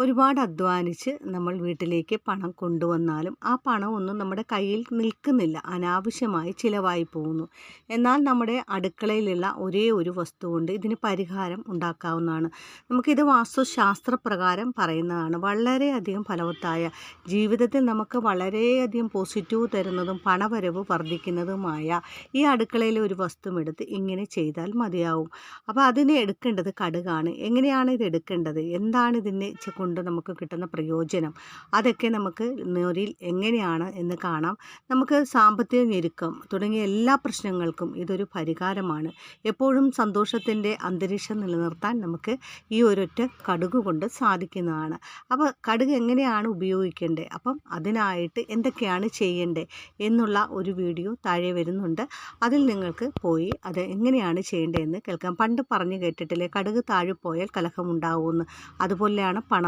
ഒരുപാട് അധ്വാനിച്ച് നമ്മൾ വീട്ടിലേക്ക് പണം കൊണ്ടുവന്നാലും ആ പണമൊന്നും നമ്മുടെ കയ്യിൽ നിൽക്കുന്നില്ല. അനാവശ്യമായി ചിലവായി പോകുന്നു. എന്നാൽ നമ്മുടെ അടുക്കളയിലുള്ള ഒരേ ഒരു വസ്തു കൊണ്ട് ഇതിന് പരിഹാരം ഉണ്ടാക്കാവുന്നതാണ്. നമുക്കിത് വാസ്തുശാസ്ത്രപ്രകാരം പറയുന്നതാണ്. വളരെയധികം ഫലവത്തായ ജീവിതത്തിൽ നമുക്ക് വളരെയധികം പോസിറ്റീവ് തരുന്നതും പണവരവ് വർദ്ധിക്കുന്നതുമായ ഈ അടുക്കളയിലെ ഒരു വസ്തു എടുത്ത് ഇങ്ങനെ ചെയ്താൽ മതിയാവും. അപ്പോൾ അതിനെ എടുക്കേണ്ടത് കടുകാണ്. എങ്ങനെയാണ് ഇത് എടുക്കേണ്ടത്? എന്താണ് ഇതിനെ കൊണ്ട് നമുക്ക് കിട്ടുന്ന പ്രയോജനം. അതൊക്കെ നമുക്ക് നേരിൽ എങ്ങനെയാണ് എന്ന് കാണാം. നമുക്ക് സാമ്പത്തിക ഞെരുക്കം തുടങ്ങിയ എല്ലാ പ്രശ്നങ്ങൾക്കും ഇതൊരു പരിഹാരമാണ്. എപ്പോഴും സന്തോഷത്തിന്റെ അന്തരീക്ഷം നിലനിർത്താൻ നമുക്ക് ഈ ഒരൊറ്റ കടുക് കൊണ്ട് സാധിക്കുന്നതാണ്. അപ്പോൾ കടുക് എങ്ങനെയാണ് ഉപയോഗിക്കേണ്ടത്? അപ്പം അതിനായിട്ട് എന്തൊക്കെയാണ് ചെയ്യേണ്ടത് എന്നുള്ള ഒരു വീഡിയോ താഴെ വരുന്നുണ്ട്. അതിൽ നിങ്ങൾക്ക് പോയി അത് എങ്ങനെയാണ് ചെയ്യേണ്ടതെന്ന് കേൾക്കാം. പണ്ട് പറഞ്ഞു കേട്ടിട്ടില്ലേ കടുക് താഴെ പോയാൽ കലഹമുണ്ടാവുമെന്ന്. അതുപോലെയാണ് പണം